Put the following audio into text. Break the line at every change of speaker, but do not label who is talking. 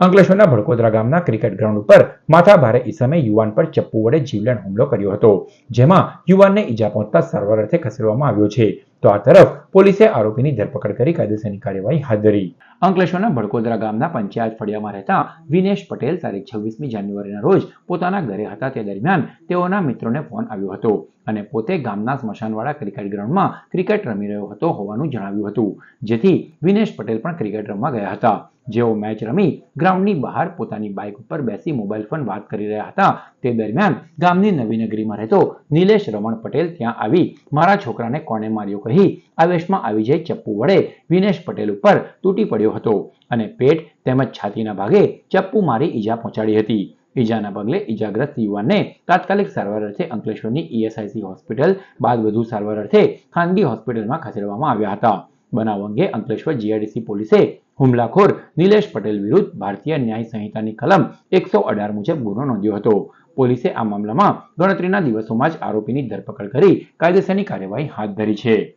અંકલેશ્વરના ભડકોદરા ગામના cricket ground ઉપર માથાભારે ઈસમે યુવાન પર ચપ્પુ વડે જીવલેણ હુમલો કર્યો હતો, જેમાં યુવાનને ઈજા પહોંચતા સારવાર અર્થે ખસેડવામાં આવ્યો છે. તો આ તરફ પોલીસે આરોપીની ધરપકડ કરી કાયદેસરની કાર્યવાહી હાથ ધરી. અંકલેશ્વરના ભડકોદરા ગામના પંચાયત ફળિયામાં રહેતા વિનેશ પટેલ તારીખ છવ્વીસમી જાન્યુઆરીના રોજ પોતાના ઘરે હતા તે દરમિયાન તેઓના મિત્રોને ફોન આવ્યો હતો અને પોતે ગામના સ્મશાનવાળા ક્રિકેટ ગ્રાઉન્ડમાં ક્રિકેટ રમી રહ્યો હતો હોવાનું જણાવ્યું હતું. જેથી વિનેશ પટેલ પણ ક્રિકેટ રમવા ગયા હતા. જેઓ મેચ રમી ગ્રાઉન્ડની બહાર પોતાની બાઇક ઉપર બેસી મોબાઈલ ફોન વાત કરી રહ્યા હતા તે દરમિયાન ગામની નવીનગરીમાં રહેતો નિલેશ રમણ પટેલ ત્યાં આવી મારા છોકરાને કોણે માર્યો કહી આવેશમાં આવી જઈ ચપ્પુ વડે વિનેશ પટેલ ઉપર તૂટી પડ્યો હતો અને પેટ તેમજ છાતીના ભાગે ચપ્પુ મારી ઈજા પહોંચાડી હતી. ઈજાના પગલે ઈજાગ્રસ્ત યુવાનને તાત્કાલિક સારવાર અર્થે અંકલેશ્વરની ઈએસઆઈસી હોસ્પિટલ બાદ વધુ સારવાર અર્થે ખાનગી હોસ્પિટલમાં ખસેડવામાં આવ્યા હતા. બનાવ અંગે અંકલેશ્વર જીઆઈડીસી પોલીસે હુમલાખોર નિલેશ પટેલ વિરુદ્ધ ભારતીય ન્યાય સંહિતાની કલમ એકસો અઢાર મુજબ ગુનો નોંધ્યો હતો. પોલીસે આ મામલામાં ગણતરીના દિવસોમાં જ આરોપીની ધરપકડ કરી કાયદેસરની કાર્યવાહી હાથ ધરી છે.